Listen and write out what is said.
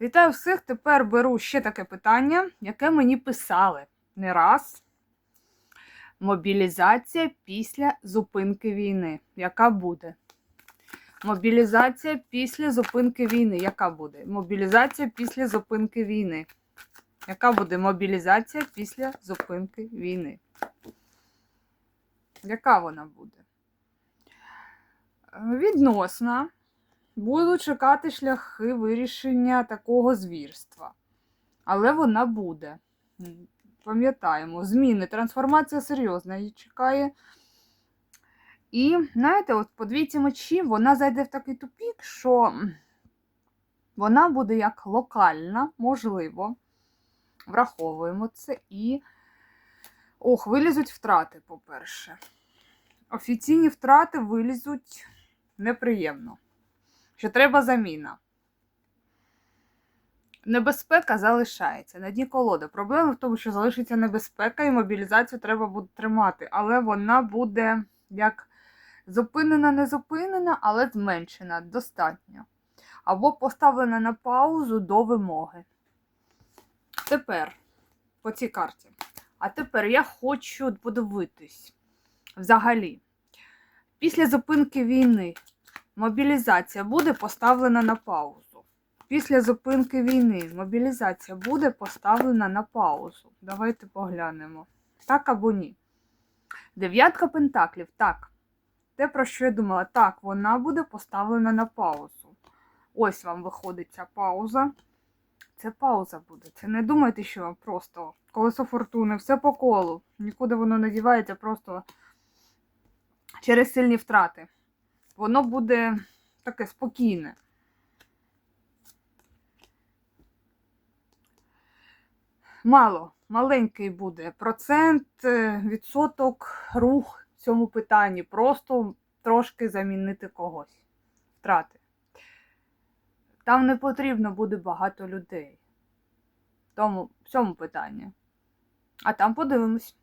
Вітаю всіх! Тепер беру ще таке питання, яке мені писали не раз. Мобілізація після зупинки війни. Яка буде? Мобілізація після зупинки війни. Яка буде? Мобілізація після зупинки війни. Яка буде мобілізація після зупинки війни? Яка вона буде? Е, Відносна. Буду чекати шляхи вирішення такого звірства. Але вона буде. Пам'ятаємо, зміни, трансформація серйозна її чекає. І, знаєте, от по двійці мечі вона зайде в такий тупік, що вона буде як локальна, можливо. Враховуємо це і. Ох, вилізуть втрати, по-перше. Офіційні втрати вилізуть неприємно що треба заміна. Небезпека залишається на дні колоди. Проблема в тому, що залишиться небезпека і мобілізацію треба буде тримати, але вона буде як зупинена, не зупинена, але зменшена достатньо. Або поставлена на паузу до вимоги. Тепер по цій карті. А тепер я хочу подивитись взагалі. Після зупинки війни Мобілізація буде поставлена на паузу. Після зупинки війни мобілізація буде поставлена на паузу. Давайте поглянемо. Так або ні. Дев'ятка пентаклів. Так. Те, про що я думала, так, вона буде поставлена на паузу. Ось вам виходить ця пауза. Це пауза буде. Це не думайте, що просто колесо фортуни, все по колу. Нікуди воно не дівається, просто через сильні втрати воно буде таке спокійне. Мало, маленький буде процент, е, відсоток, рух в цьому питанні. Просто трошки замінити когось. Втрати. Там не потрібно буде багато людей. Тому в цьому питанні. А там подивимось.